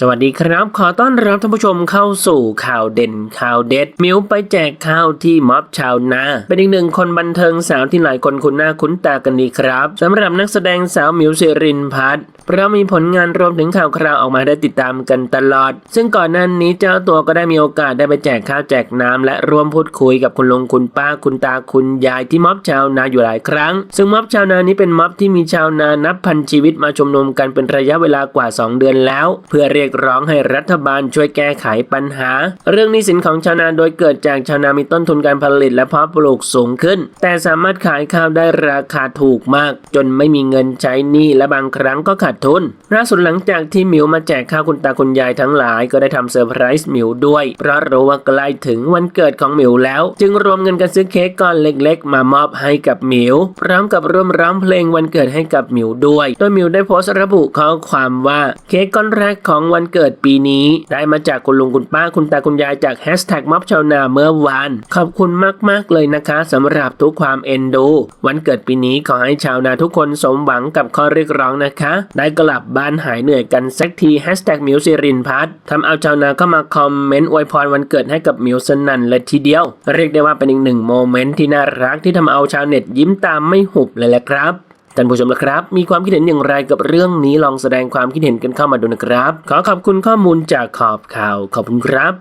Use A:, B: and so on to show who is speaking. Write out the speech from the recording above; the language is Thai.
A: สวัสดีครับ ขอต้อนรับท่านผู้ชมเข้าสู่ข่าวเด่นข่าวเด็ด มิวไปแจกข้าวที่ม็อบชาวนา เป็นอีกหนึ่งคนบันเทิงสาวที่หลายคนคุ้นหน้าคุ้นตากันดีครับสำหรับนักแสดงสาวมิวสิรินพัฒน์เพราะมีผลงานรวมถึงข่าวคราวออกมาได้ติดตามกันตลอด ซึ่งก่อนหน้านี้เจ้าตัวก็ได้มีโอกาสได้ไปแจกข้าวแจกน้ำและร่วมพูดคุยกับคุณลุงคุณป้าคุณตาคุณยายที่ม็อบชาวนาอยู่หลายครั้ง ซึ่งม็อบชาวนานี้เป็นม็อบที่มีชาวนานับพันชีวิตมาชุมนุมกันเป็นระยะเวลากว่า 2 เดือนแล้ว เพื่อเรียกร้องให้รัฐบาลช่วยแก้ไขปัญหา เรื่องนี้สินของชาวนาโดยเกิดจากชาวนามีต้นทุนการผลิตและเพาะปลูกสูงขึ้น แต่สามารถขายข้าวได้ราคาถูกมาก จนไม่มีเงินใช้หนี้และบางครั้งก็ขาดทุนล่าสุดหลังจากที่หมิวมาแจกข้าวคุณตาคุณยายทั้งหลายก็ได้ทำเซอร์ไพรส์หมิวด้วย เพราะรู้ว่าใกล้ถึงวันเกิดของหมิวแล้ว จึงรวมเงินกันซื้อเค้กก้อนเล็กๆ มามอบให้กับหมิวพร้อมกับร่วมร้องเพลงวันเกิดให้กับหมิวด้วย โดยหมิวได้โพสต์ระบุข้อความว่าเค้กก้อนแรกของวันันเกิดปีนี้ ได้มาจากคุณลุงคุณป้าคุณตาคุณยายจากแฮชแท็กม็อบชาวนาเมื่อวาน ขอบคุณมากๆเลยนะคะสำหรับทุกความเอ็นดู วันเกิดปีนี้ขอให้ชาวนาทุกคนสมหวังกับข้อเรียกร้องนะคะ ได้กลับบ้านหายเหนื่อยกันสักทีแฮชแท็กมิวสิรินพัฒน์ทำเอาชาวนาเข้ามาคอมเมนต์อวยพรวันเกิดให้กับมิวสนันเลยทีเดียว เรียกได้ว่าเป็นอีกหนึ่งโมเมนต์ที่น่ารักที่ทำเอาชาวเน็ตยิ้มตามไม่หุบเลยแหละครับ ท่านผู้ชมละครับ มีความคิดเห็นอย่างไรกับเรื่องนี้ลองแสดงความคิดเห็นกันเข้ามาดูนะครับ ขอขอบคุณข้อมูลจากขอบข่าวขอบคุณครับ